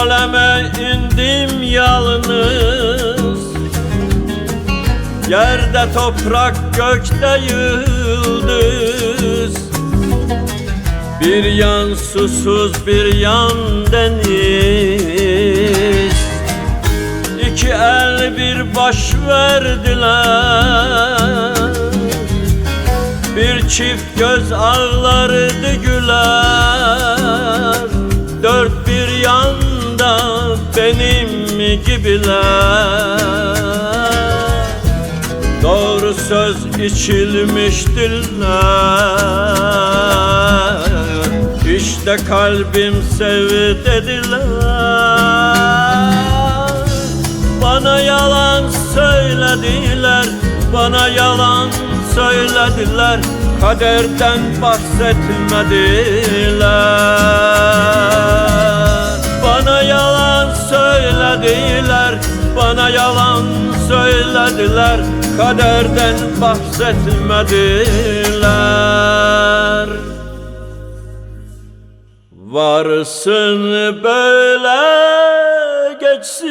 Aleme indim yalnız. Yerde toprak gökte yıldız. Bir yan susuz bir yan deniz. İki el bir baş verdiler. Bir çift göz ağlardı gibiler. Doğru söz içilmiş diller İşte kalbim sev dediler. Bana yalan söylediler Bana yalan söylediler. Kaderden bahsetmediler Bana yalan söylediler Kaderden bahsetmediler. Varsın böyle geçsin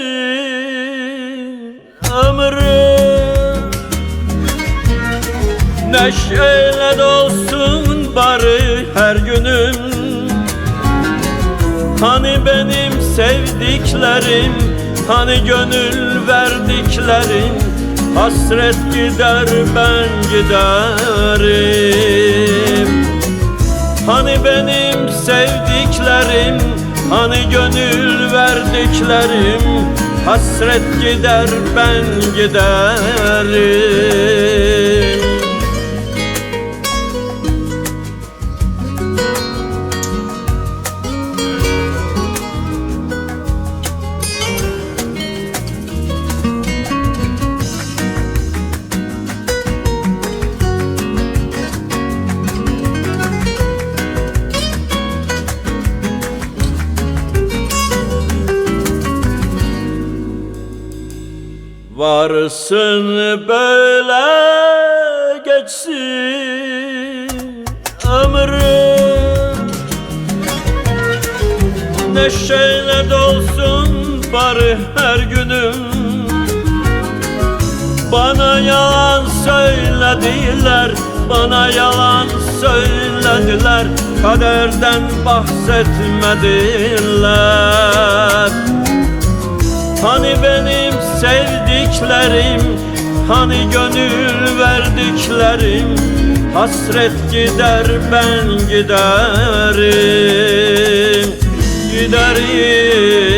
ömrüm Neşeyle dolsun bari her günüm. Hani benim sevdiklerim Hani gönül verdiklerim Hasret gider ben giderim. Hani benim sevdiklerim Hani gönül verdiklerim Hasret gider ben giderim Varsın böyle geçsin ömrüm. Neşeyle dolsun bari her günüm. Bana yalan söylediler Bana yalan söylediler. Kaderden bahsetmediler Hani benim sevdiklerim Hani gönül verdiklerim Hasret gider ben giderim. Giderim